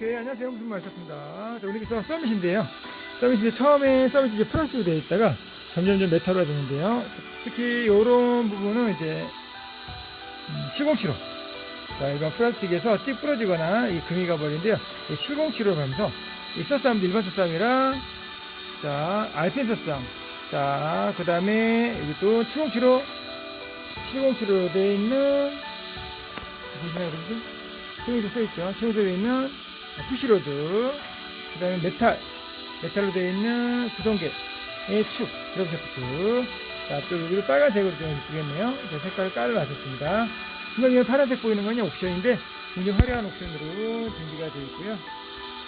오케이 안녕하세요. 무슨 말씀입니다 자 우리께서 서밋인데요. 서밋인데 처음에 서밋이 이제 플라스틱으로 되어 있다가 점점점 메탈로 되는데요. 특히 이런 부분은 이제 음, 707호 자 일반 플라스틱에서 띠 부러지거나 이 금이 가버리는데요. 707로 가면서 이 서싸움도 일반 서싸움이랑 자 알펜 서싸움. 자그 다음에 여기 또 707호 707로 되어 있는 보시나요 그러지? 층에도 써있죠. 층에도 되어 있는 푸시로드, 그 다음에 메탈, 메탈로 되어 있는 구성계의 축, 이렇게 세트. 자, 또 여기도 빨간색으로. 자, 색깔을 깔아놨었습니다. 중간에 파란색 보이는 건요, 옵션인데, 굉장히 화려한 옵션으로 준비가 되어 있고요.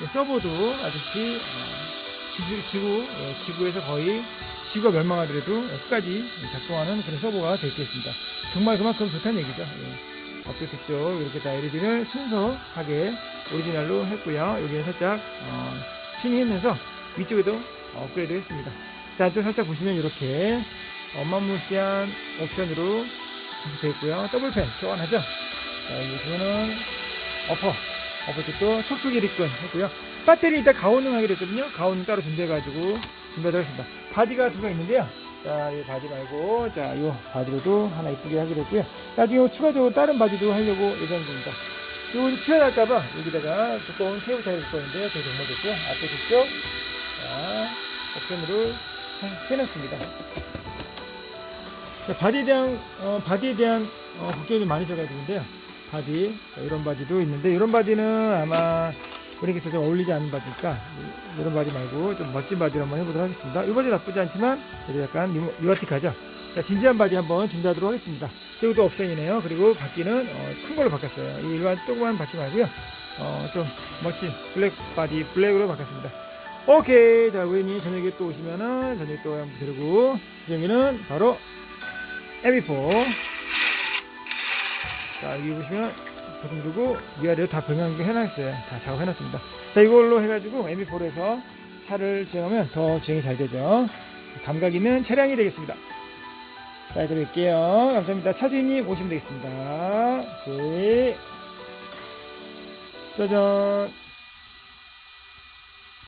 네, 서버도 아저씨, 어, 지구, 지구, 예, 지구에서 거의 지구가 멸망하더라도 끝까지 작동하는 그런 서버가 되어 있겠습니다. 정말 그만큼 좋다는 얘기죠. 예. 앞쪽 뒤쪽 이렇게 다 LED를 순서하게 오리지널로 했고요. 여기는 살짝 어, 튜닝하면서 위쪽에도 업그레이드 했습니다. 자, 안쪽 살짝 보시면 이렇게 어마무시한 옵션으로 되어 있고요. 더블팬 교환하죠. 자, 이거는 어퍼, 어퍼 쪽도 촉촉이 리끈 했고요. 배터리 이따 가온능 하기로 했거든요. 가온능 따로 준비해가지고 준비하도록 하겠습니다. 바디가 두 개 있는데요. 자, 이 바디 말고, 자, 이 바디로도 하나 이쁘게 하기로 했고요. 나중에 추가적으로 다른 바디도 하려고 예정입니다. 요거 튀어날까봐 여기다가 두꺼운 테이블 타일을 거는데요. 되게 정말 좋고요. 앞에 뒤쪽, 자, 옵션으로 해놨습니다. 자, 바디에 대한, 어, 바디에 대한, 어, 걱정이 좀 많이 져가지고인데요. 바디, 자, 이런 바디도 있는데, 이런 바디는 아마, 우리에게서 좀 어울리지 않는 바디니까, 이- 이런 바디 말고 좀 멋진 바디를 한번 해보도록 하겠습니다. 이 바디 나쁘지 않지만, 약간 유- 유아틱하죠? 자, 진지한 바디 한번 준비하도록 하겠습니다. 저것도 옵션이네요. 그리고 바퀴는 어, 큰 걸로 바꿨어요. 이 일반 조그만 바퀴 말고요. 어, 좀 멋진 블랙 바디, 블랙으로 바꿨습니다. 오케이. 자, 고객님 저녁에 또 오시면은 저녁에 또 한번 드리고, 여기는 바로 에비포. 자, 여기 보시면 버튼 누르고 위아래로 다 병행 해놨어요. 다 작업해 놨습니다. 자, 이걸로 해가지고 에비포로 해서 차를 주행하면 더 주행이 잘 되죠. 감각 있는 차량이 되겠습니다. 자, 들어갈게요. 감사합니다. 차주인님 오시면 되겠습니다. 오케이. 짜잔.